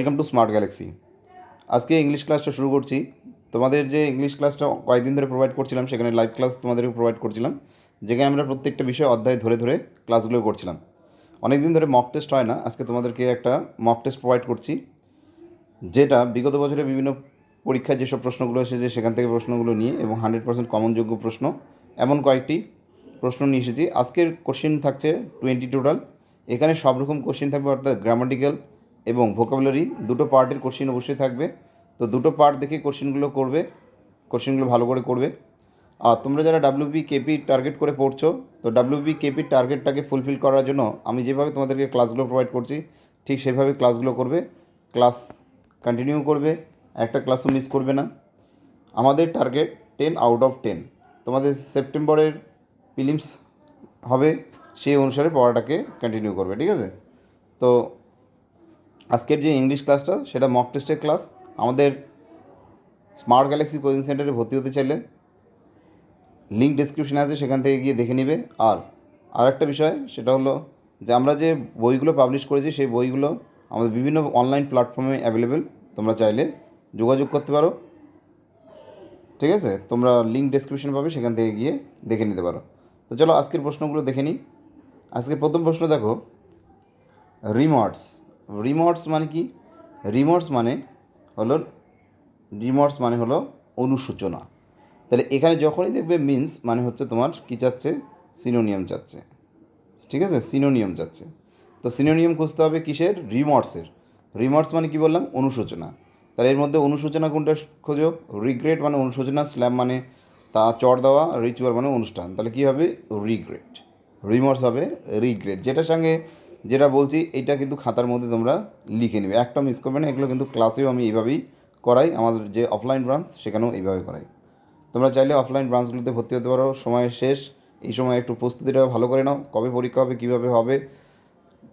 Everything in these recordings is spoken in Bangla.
ওয়েলকাম টু স্মার্ট গ্যালাক্সি আজকে ইংলিশ ক্লাসটা শুরু করছি। তোমাদের যে ইংলিশ ক্লাসটা কয়েকদিন ধরে প্রোভাইড করছিলাম, সেখানে লাইভ ক্লাস তোমাদেরকে প্রোভাইড করছিলাম। যেখানে আমরা প্রত্যেকটা বিষয় অধ্যায় ধরে ধরে ক্লাসগুলো করছিলাম। অনেক দিন ধরে মক টেস্ট হয় না, আজকে তোমাদেরকে একটা মক টেস্ট প্রোভাইড করছি। যেটা বিগত বছরে বিভিন্ন পরীক্ষায় যেসব প্রশ্নগুলো এসেছে, সেখান থেকে প্রশ্নগুলো নিয়ে এবং হান্ড্রেড পার্সেন্ট কমনযোগ্য প্রশ্ন, এমন কয়েকটি প্রশ্ন নিয়ে এসেছি। আজকের কোশ্চেন থাকছে টোয়েন্টি টোটাল এখানে সব রকম কোশ্চেন থাকবে, অর্থাৎ গ্রামাটিক্যাল এবং ভোকাবুলারি দুটো পার্টের কোশ্চেন অবশ্যই থাকবে। তো দুটো পার্ট দেখে কোশ্চেনগুলো করবে কোশ্চেনগুলো ভালো করে করবে। আর তোমরা যারা ডাব্লিউবি কেপি টার্গেট করে পড়ছো, তো ডাব্লিউবি কেপির টার্গেটটাকে ফুলফিল করার জন্য আমি যেভাবে তোমাদেরকে ক্লাসগুলো প্রোভাইড করছি, ঠিক সেভাবে ক্লাসগুলো করবে। ক্লাস কন্টিনিউ করবে, একটা ক্লাসও মিস করবে না। আমাদের target ten out of ten তোমাদের সেপ্টেম্বরের ফিলিমস হবে, সেই অনুসারে পড়াটাকে কন্টিনিউ করবে, ঠিক আছে? তো আজকের যে ইংলিশ ক্লাসটা সেটা মক টেস্টের ক্লাস আমাদের স্মার্ট গ্যালাক্সি কোচিং সেন্টারে ভর্তি হতে চাইলে লিঙ্ক ডিসক্রিপশনে আছে, সেখান থেকে গিয়ে দেখে নিবে। আর আর একটা বিষয়, সেটা হলো যে আমরা যে বইগুলো পাবলিশ করেছি, সেই বইগুলো আমাদের বিভিন্ন অনলাইন প্ল্যাটফর্মে অ্যাভেলেবেল তোমরা চাইলে যোগাযোগ করতে পারো। ঠিক আছে? তোমরা লিঙ্ক ডেসক্রিপশন পাবে, সেখান থেকে গিয়ে দেখে নিতে পারো। তো চলো আজকের প্রশ্নগুলো দেখে নিই। আজকের প্রথম প্রশ্ন দেখো। রিমর্টস রিমর্টস মানে কি? রিমর্টস মানে হলো রিমর্টস মানে হলো অনুসূচনা তাহলে এখানে যখনই দেখবে মিন্স মানে হচ্ছে তোমার কী চাচ্ছে সিনোনিয়াম চাচ্ছে ঠিক আছে? সিনোনিয়াম চাচ্ছে তো সিনোনিয়াম খুঁজতে হবে কিসের? রিমর্টসের রিমর্টস মানে কি বললাম? অনুশোচনা। তাহলে এর মধ্যে অনুশোচনা কোনটা খোঁজো? রিগ্রেট মানে অনুশোচনা স্ল্যাম মানে তা চর দেওয়া রিচুয়াল মানে অনুষ্ঠান। তাহলে কী হবে? রিগ্রেট রিমর্স হবে রিগ্রেট যেটার সঙ্গে যেটা বলছি এটা কিন্তু খাতার মধ্যে তোমরা লিখে নেবে। একটা মিস করবে না, এগুলো কিন্তু ক্লাসেও আমি এইভাবেই করাই। আমাদের যে অফলাইন ব্রাঞ্চ সেখানেও এইভাবে করাই। তোমরা চাইলে অফলাইন ব্রাঞ্চগুলোতে ভর্তি হতে পারো। সময় শেষ। এই সময় একটু প্রস্তুতিটা ভালো করে নাও। কবে পরীক্ষা হবে, কীভাবে হবে,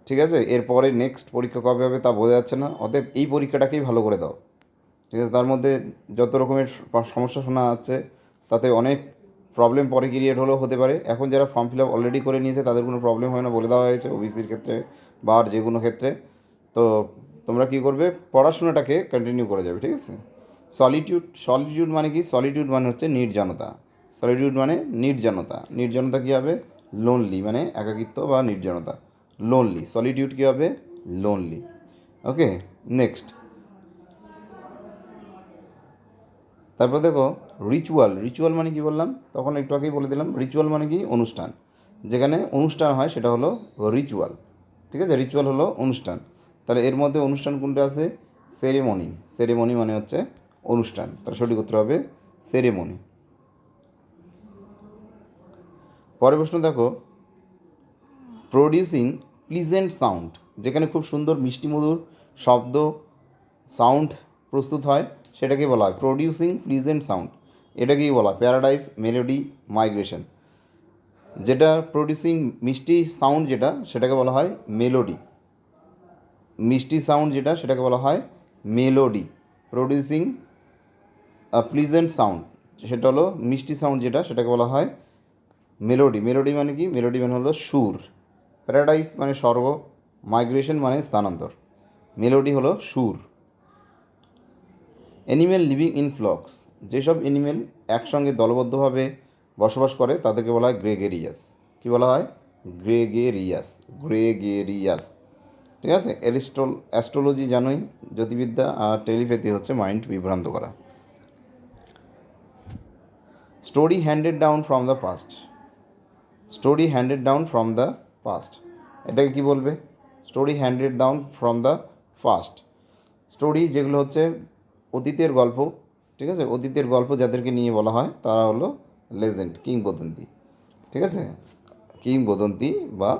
ঠিক আছে? এরপরে নেক্সট পরীক্ষা কবে হবে তা বোঝা যাচ্ছে না। অতএব এই পরীক্ষাটাকেই ভালো করে দাও। ঠিক আছে? তার মধ্যে যত রকমের সমস্যা শোনা যাচ্ছে, তাতে অনেক প্রবলেম পরে ক্রিয়েট হলেও হতে পারে। এখন যারা ফর্ম ফিল আপ অলরেডি করে নিয়েছে, তাদের কোনো প্রবলেম হয় না বলে দেওয়া হয়েছে ওবিসির ক্ষেত্রে বা যে কোনো ক্ষেত্রে। তো তোমরা কী করবে? পড়াশোনাটাকে কন্টিনিউ করে যাবে, ঠিক আছে? সলিটিউড সলিটিউড মানে কি? সলিটিউড মানে হচ্ছে নির্জনতা। সলিটিউড মানে নির্জনতা। নির্জনতা কী হবে? লোনলি মানে একাকিত্ব বা নির্জনতা। লোনলি সলিটিউড কী হবে? লোনলি ওকে নেক্সট তারপর দেখো রিচুয়াল রিচুয়াল মানে কি বললাম? তখন একটু আগেই বলে দিলাম রিচুয়াল মানে কি? অনুষ্ঠান। যেখানে অনুষ্ঠান হয় সেটা হলো রিচুয়াল ঠিক আছে? রিচুয়াল হলো অনুষ্ঠান। তাহলে এর মধ্যে অনুষ্ঠান কোনটা আছে? সেরেমনি সেরেমনি মানে হচ্ছে অনুষ্ঠান। তার সঠিক উত্তর হবে সেরেমনি পরের প্রশ্ন দেখো। প্রডিউসিং প্লিজেন্ট সাউন্ড যেখানে খুব সুন্দর মিষ্টি মধুর শব্দ সাউন্ড প্রস্তুত হয়, সেটাকে বলা হয় প্রডিউসিং প্লিজেন্ট সাউন্ড এটাকেই বলা প্যারাডাইস মেলোডি মাইগ্রেশন যেটা প্রডিউসিং মিষ্টি সাউন্ড যেটা, সেটাকে বলা হয় মেলোডি মিষ্টি সাউন্ড যেটা, সেটাকে বলা হয় মেলোডি প্রডিউসিং প্লিজেন্ট সাউন্ড সেটা হলো মিষ্টি সাউন্ড যেটা, সেটাকে বলা হয় মেলোডি মেলোডি মানে কি? মেলোডি মানে হলো সুর। প্যারাডাইস মানে স্বর্গ মাইগ্রেশন মানে স্থানান্তর। মেলোডি হলো সুর। অ্যানিমেল লিভিং ইন ফ্লক্স যেসব অ্যানিমেল একসঙ্গে দলবদ্ধভাবে বসবাস করে, তাদেরকে বলা হয় গ্রেগেরিয়াস কী বলা হয়? গ্রেগেরিয়াস গ্রেগেরিয়াস ঠিক আছে? অ্যারিস্টল অ্যাস্ট্রোলজি জানোই জ্যোতিবিদ্যা আর টেলিপ্যাথি হচ্ছে মাইন্ড বিভ্রান্ত করা। Story handed down from the past story handed down from the past এটাকে কী বলবে? Story handed down from the fast story যেগুলো হচ্ছে অতীতের গল্প ঠিক আছে? অতীতের গল্প যাদেরকে নিয়ে বলা হয়, তারা হলো লেজেন্ড কিংবদন্তি। ঠিক আছে? কিংবদন্তি বা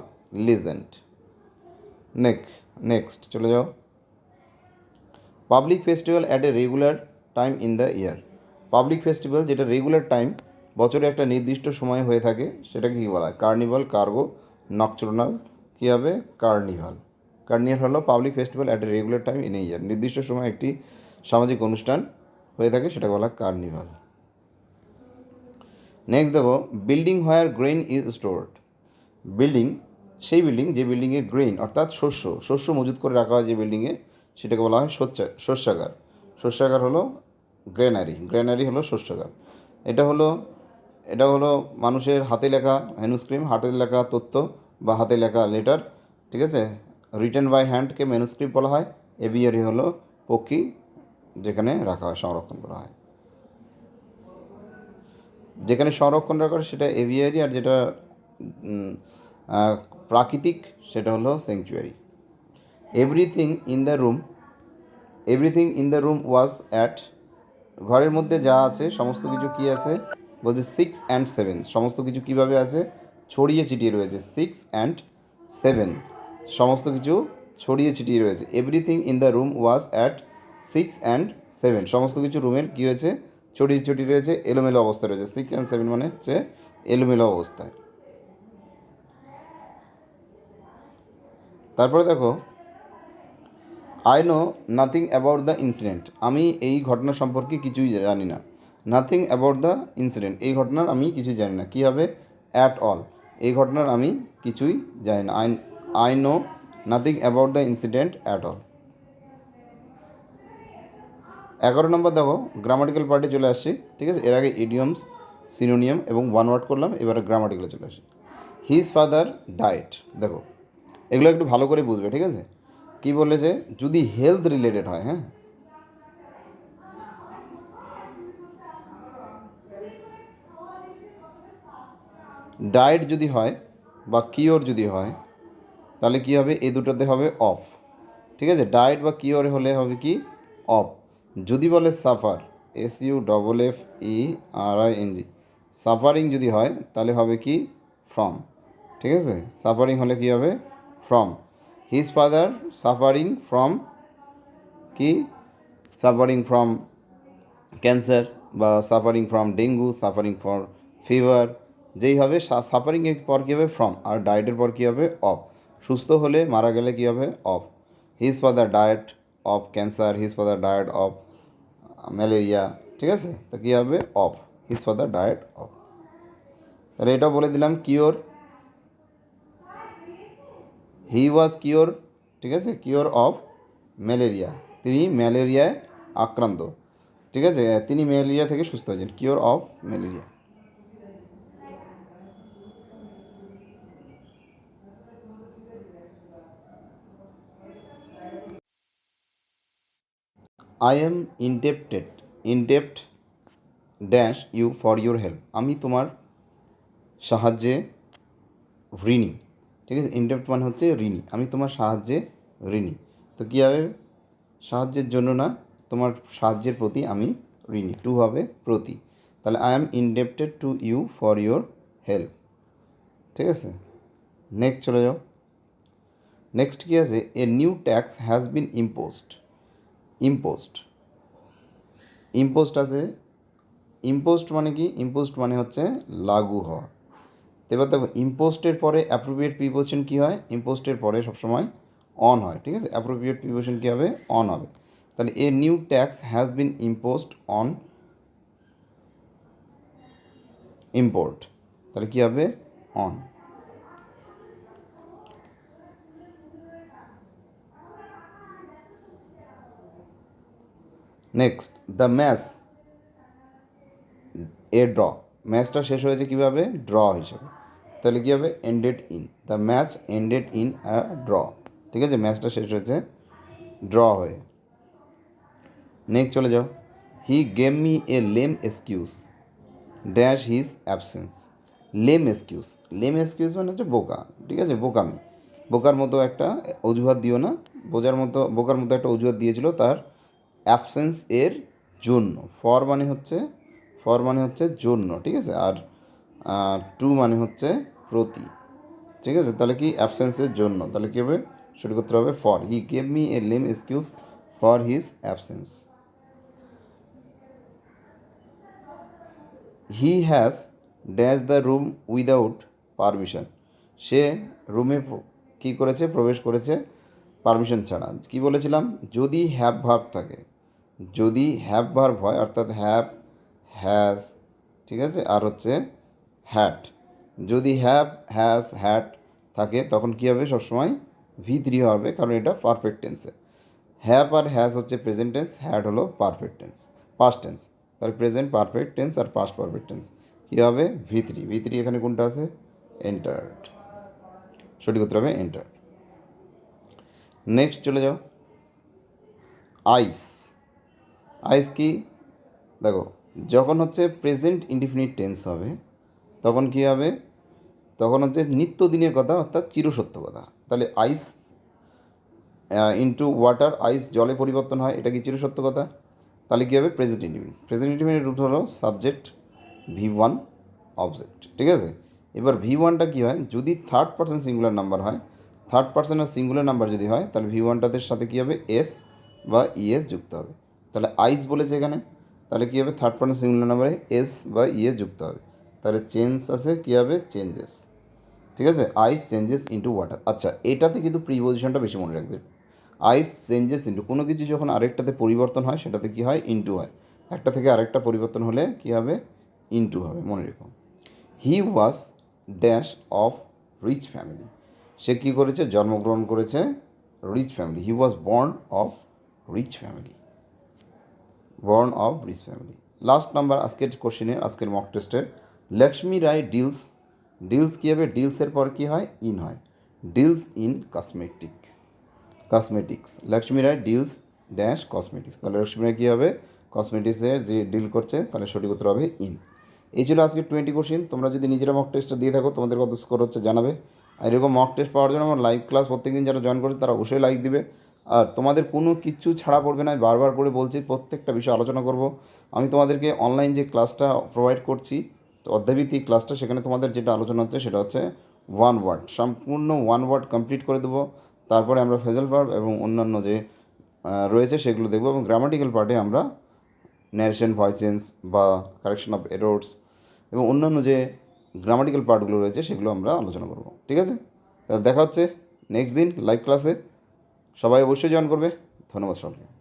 লেজেন্ড নেক নেক্সট চলে যাও। Public festival at a regular time in the year public festival যেটা রেগুলার টাইম বছরে একটা নির্দিষ্ট সময় হয়ে থাকে, সেটাকে কী বলা হয়? কার্নিভাল কার্গো নকচুরনাল কী হবে? কার্নিভাল কার্নিভাল হলো public festival at a regular time in a year নির্দিষ্ট সময় একটি সামাজিক অনুষ্ঠান হয়ে থাকে, সেটাকে বলা কার্নিভাল নেক্সট দেখো building where grain is stored building সেই বিল্ডিং যে বিল্ডিংয়ে গ্রেন অর্থাৎ শস্য শস্য মজুত করে রাখা হয় যে বিল্ডিংয়ে সেটাকে বলা হয় শস্য, শস্যাগার. শস্যাগার হলো গ্রেনারি গ্রেনারি হলো শস্যাগার. এটা হলো এটা হলো মানুষের হাতে লেখা ম্যানুস্ক্রিম হাতে লেখা তথ্য বা হাতে লেখা লেটার ঠিক আছে? রিটেন বাই হ্যান্ডকে ম্যানুস্ক্রিপ্ট বলা হয় এবিয়ারি হলো পক্ষী যেখানে রাখা হয়, সংরক্ষণ করা হয়। যেখানে সংরক্ষণ রাখা হয়, সেটা এভিয়ারি আর যেটা প্রাকৃতিক, সেটা হলো sanctuary everything in the room everything in the room was at ঘরের মধ্যে যা আছে, সমস্ত কিছু কি আছে? বলছে সিক্স অ্যান্ড সেভেন সমস্ত কিছু কীভাবে আছে? ছড়িয়ে ছিটিয়ে রয়েছে। সিক্স অ্যান্ড সেভেন সমস্ত কিছু ছড়িয়ে ছিটিয়ে রয়েছে। Everything in the room was at six and seven. সমস্ত কিছু রুমের কী হয়েছে? ছড়িয়ে ছড়িয়ে রয়েছে, এলোমেলো অবস্থায় রয়েছে। সিক্স অ্যান্ড সেভেন মানে হচ্ছে এলোমেলো অবস্থায়। তারপরে দেখো I know nothing about the incident আমি এই ঘটনা সম্পর্কে কিছুই জানি না। নাথিং অ্যাবাউট দ্য ইনসিডেন্ট এই ঘটনার আমি কিছুই জানি না। কী হবে? অ্যাট অল এই ঘটনার আমি কিছুই জানি না। I I know nothing about the incident at all এগারো নম্বর দেখো গ্রামাটিক্যাল পার্টে চলে আসছি, ঠিক আছে? এর আগে ইডিয়মস সিনোনিয়াম এবং ওয়ান ওয়ার্ড করলাম, এবারে গ্রামাটিক্যালে চলে আসি। হিজ ফাদার ডায়েট দেখো, এগুলো একটু ভালো করে বুঝবে, ঠিক আছে? কি বলেছে যদি হেলথ রিলেটেড হয় হ্যাঁ? ডায়েট যদি হয় বা কিওর যদি হয়, তাহলে কি হবে? এই দুটোতে হবে অফ ঠিক আছে? ডায়েট বা কিওর হলে হবে কি? অফ যদি বলে suffer S U double F E R I N G suffering যদি হয়, তাহলে হবে কি? ফ্রম। ঠিক আছে? সাফারিং হলে কি হবে? From. His father suffering from কি? সাফারিং ফ্রম ক্যান্সার বা suffering from dengue, suffering for fever, যেই হবে সাফারিং এর পর কী হবে? ফ্রম। আর ডায়েটের পর কী হবে? অফ। সুস্থ হলে মারা গেলে কী হবে? Of. His father died of cancer his father died of malaria ঠিক আছে তো কী হবে of his father died of তাহলে এটা বলে দিলাম কিওর হি ওয়াজ কিওর ঠিক আছে কিওর অফ ম্যালেরিয়া তিনি ম্যালেরিয়ায় আক্রান্ত ঠিক আছে তিনি ম্যালেরিয়া থেকে সুস্থ হয়েছেন cure of malaria I am indebted indebt dash you for your help আমি তোমার সাহায্যে ঋণী। ঠিক আছে? ইনডেপ্ট মানে হচ্ছে ঋণী। আমি তোমার সাহায্যে ঋণী। তো কী হবে সাহায্যের জন্য না, তোমার সাহায্যের প্রতি আমি ঋণী। টু হবে প্রতি। তাহলে I am indebted to you for your help ঠিক আছে? নেক্সট চলে যাও। নেক্সট কী আছে? A new tax has been imposed imposed imposed আছে ইম্পোজড মানে কি? ইম্পোজড মানে হচ্ছে লাগু হওয়া। এবার দেখো, ইম্পোস্টের পরে অ্যাপ্রোপ্রিয়েট প্রিপোজিশন কী হয়? ইম্পোস্টের পরে সবসময় অন হয়, ঠিক আছে? অ্যাপ্রোপ্রিয়েট প্রিপোজিশন কী হবে? অন হবে। তাহলে a new tax has been imposed on import তাহলে কী হবে? On next the match a draw ম্যাচটা শেষ হয়েছে কীভাবে? ড্র হিসেবে। তাহলে কী হবে? Ended in the match ended in a draw ঠিক আছে? ম্যাচটা শেষ হয়েছে ড্র হয়ে। নেক্সট চলে যাও। He gave me a lame excuse dash his absence lame excuse lame excuse মানে হচ্ছে বোকা। ঠিক আছে? বোকামি। বোকার মতো একটা অজুহাত দিও না। বোঝার মতো, বোকার মতো একটা অজুহাত দিয়েছিল তার অ্যাবসেন্স এর জন্য। ফর মানে হচ্ছে ফর মানে হচ্ছে জন্য, ঠিক আছে? আর টু মানে হচ্ছে প্রতি, ঠিক আছে? তাহলে কি অ্যাবসেন্সের জন্য? তাহলে কী হবে? শুরু করতে হবে for he gave me a lame excuse for his absence he has dash the room without permission সে রুমে কী করেছে? প্রবেশ করেছে পারমিশন ছাড়া। কি বলেছিলাম? যদি হ্যাভ ভাব থাকে যদি হ্যাভ ভার্ব হয়, অর্থাৎ হ্যাভ হ্যাজ ঠিক আছে? আর হচ্ছে হ্যাট যদি হ্যাভ হ্যাজ হ্যাট থাকে, তখন কী হবে? সবসময় ভি থ্রি হবে, কারণ এটা পারফেক্ট টেন্সে হ্যাভ আর হ্যাজ হচ্ছে প্রেজেন্ট টেন্স হ্যাড হলো পারফেক্ট টেন্স পাস্ট টেন্স তাহলে প্রেজেন্ট পারফেক্ট টেন্স আর পাস্ট পারফেক্ট টেন্স কী হবে? ভি থ্রি ভি থ্রি এখানে কোনটা আছে? এন্টার্ড সঠিক উত্তর হবে এন্টার্ড নেক্সট চলে যাও। আইস আইস কি? দেখো, যখন হচ্ছে প্রেজেন্ট ইনডিফিনিট টেন্স হবে, তখন কী হবে? তখন হচ্ছে নিত্যদিনের কথা, অর্থাৎ চিরসত্য কথা। তাহলে আইস ইনটু ওয়াটার আইস জলে পরিবর্তন হয়, এটা কি চিরসত্য কথা? তাহলে কী হবে? Present indefinite present indefinite root হলো সাবজেক্ট ভি ওয়ান অবজেক্ট ঠিক আছে? এবার ভি ওয়ানটা কী হয়? যদি থার্ড পার্সন সিঙ্গুলার নাম্বার হয় থার্ড পার্সনের সিঙ্গুলার নাম্বার যদি হয়, তাহলে ভি ওয়ানটাদের সাথে কী হবে? এস বা ইএস যুক্ত হবে। তাহলে আইস বলেছে এখানে। তাহলে কী হবে? থার্ড পার্সন সিঙ্গুলার নাম্বারে এস বা ইয়ে যুক্ত হবে। তাহলে চেঞ্জ আছে, কী হবে? চেঞ্জেস ঠিক আছে? আইস চেঞ্জেস ইন্টু ওয়াটার আচ্ছা এটাতে কিন্তু প্রিপোজিশনটা বেশি মনে রাখবে। আইস চেঞ্জেস ইন্টু কোনো কিছু যখন আরেকটাতে পরিবর্তন হয়, সেটাতে কী হয়? ইন্টু হয়। একটা থেকে আরেকটা পরিবর্তন হলে কী হবে? ইন্টু হবে। মনে রেখো। He was dash of rich family সে কী করেছে? জন্মগ্রহণ করেছে rich family he was born of rich family born of rich family last number আজকের কোশ্চেনের আজকের মক টেস্টের লক্ষ্মী রায় ডিলস ডিলস কী হবে ডিলসের পর কী হয়? ইন হয়। Deals in cosmetic cosmetics Lakshmi Rai deals dash cosmetics তাহলে লক্ষ্মী রায় কী হবে? কসমেটিক্সের যে ডিল করছে, তাহলে সঠিক উত্তর হবে ইন এই ছিল আজকে টোয়েন্টি কোশ্চেন তোমরা যদি নিজেরা মক টেস্টটা দিয়ে থাকো, তোমাদের কত স্কোর হচ্ছে জানাবে। আর এরকম মক টেস্ট পাওয়ার জন্য আমার লাইভ ক্লাস প্রত্যেকদিন যারা জয়েন করেছে, তারা অবশ্যই লাইক দিবে। আর তোমাদের কোনো কিচ্ছু ছাড়া পড়বে না। আমি বারবার করে বলছি, প্রত্যেকটা বিষয় আলোচনা করব। আমি তোমাদেরকে অনলাইন যে ক্লাসটা প্রোভাইড করছি তো অধ্যায়ভিত্তিক ক্লাসটা সেখানে তোমাদের যেটা আলোচনা হচ্ছে সেটা হচ্ছে ওয়ান ওয়ার্ড সম্পূর্ণ ওয়ান ওয়ার্ড কমপ্লিট করে দেবো। তারপরে আমরা ফেজাল ভার্ব এবং অন্যান্য যে রয়েছে সেগুলো দেখব এবং গ্রামাটিক্যাল পার্টে আমরা ন্যারেশন ভয়েসেন্স বা কারেকশন অফ এরোডস এবং অন্যান্য যে গ্রামাটিক্যাল পার্টগুলো রয়েছে সেগুলো আমরা আলোচনা করব। ঠিক আছে? দেখা হচ্ছে নেক্সট দিন লাইভ ক্লাসে সবাই অবশ্যই জয়েন করবে। ধন্যবাদ সবাইকে